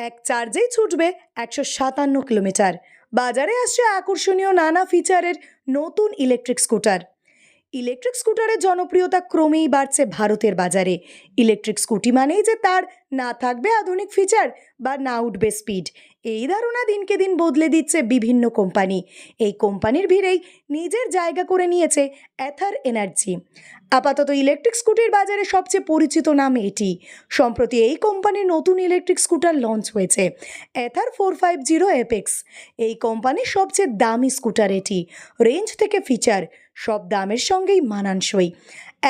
এক চার্জেই ছুটবে একশো সাতান্ন কিলোমিটার। বাজারে আসছে আকর্ষণীয় নানা ফিচারের নতুন ইলেকট্রিক স্কুটার ইলেকট্রিক স্কুটারের জনপ্রিয়তা ক্রমেই বাড়ছে ভারতের বাজারে। ইলেকট্রিক স্কুটি মানেই যে তার না থাকবে আধুনিক ফিচার বা না উঠবে স্পিড। এই ধারণা দিনকে দিন বদলে দিচ্ছে বিভিন্ন কোম্পানি। এই কোম্পানির ভিড়েই নিজের জায়গা করে নিয়েছে অ্যাথার এনার্জি। আপাতত ইলেকট্রিক স্কুটির বাজারে সবচেয়ে পরিচিত নাম এটি। সম্প্রতি এই কোম্পানির নতুন ইলেকট্রিক স্কুটার লঞ্চ হয়েছে, Ather four five zero apex এই কোম্পানির সবচেয়ে দামি স্কুটার এটি। রেঞ্জ থেকে ফিচার সব দামের সঙ্গেই মানানসই।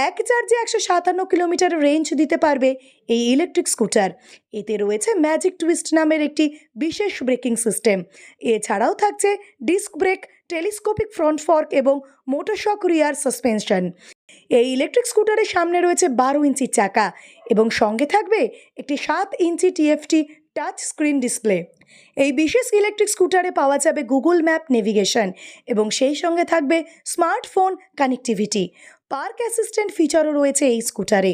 এক চার্জে একশো সাতান্ন কিলোমিটার রেঞ্জ দিতে পারবে এই ইলেকট্রিক স্কুটার এতে রয়েছে ম্যাজিক টুইস্ট নামের একটি বিশেষ ব্রেকিং সিস্টেম এছাড়াও থাকছে disc brake telescopic front fork এবং মোটরশক রিয়ার সাসপেনশন এই ইলেকট্রিক স্কুটারের সামনে রয়েছে বারো ইঞ্চি চাকা এবং সঙ্গে থাকবে একটি সাত inch TFT touch screen display এই বিশেষ ইলেকট্রিক স্কুটারে পাওয়া যাবে গুগল ম্যাপ নেভিগেশন এবং সেই সঙ্গে থাকবে স্মার্টফোন কানেক্টিভিটি পার্ক অ্যাসিস্ট্যান্ট ফিচারও রয়েছে এই স্কুটারে।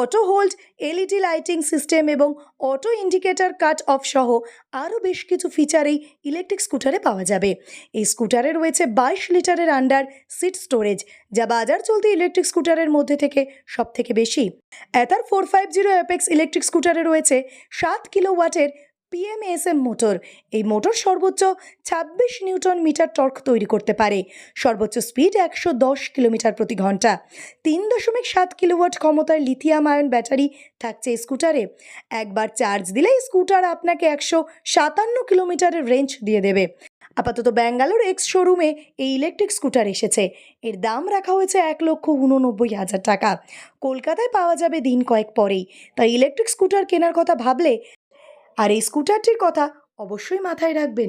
Auto hold, LED lighting system এবং অটো ইন্ডিকেটর কাট অফ সহ আরও বেশ কিছু ফিচার এই ইলেকট্রিক স্কুটারে পাওয়া যাবে। এই স্কুটারে রয়েছে বাইশ লিটারের আন্ডার সিট স্টোরেজ, যা বাজার চলতি ইলেকট্রিক স্কুটারের মধ্যে থেকে সব থেকে বেশি Ather four five zero apex electric স্কুটারে রয়েছে, সাত কিলো ওয়াটের পিএমএসএম মোটর এই মোটর সর্বোচ্চ ছাব্বিশ নিউটন মিটার টর্ক তৈরি করতে পারে। সর্বোচ্চ স্পিড একশো দশ কিলোমিটার প্রতি ঘণ্টা। তিন দশমিক সাত কিলোওয়াট ক্ষমতার লিথিয়াম আয়ন ব্যাটারি থাকছে স্কুটারে একবার চার্জ দিলেই স্কুটার আপনাকে একশো সাতান্ন কিলোমিটারের রেঞ্জ দিয়ে দেবে। আপাতত ব্যাঙ্গালোর এক্স শোরুমে এই ইলেকট্রিক স্কুটার এসেছে। এর দাম রাখা হয়েছে এক লক্ষ উননব্বই হাজার টাকা। কলকাতায় পাওয়া যাবে দিন কয়েক পরেই। তাই ইলেকট্রিক স্কুটার কেনার কথা ভাবলে আর এই স্কুটারটির কথা অবশ্যই মাথায় রাখবেন।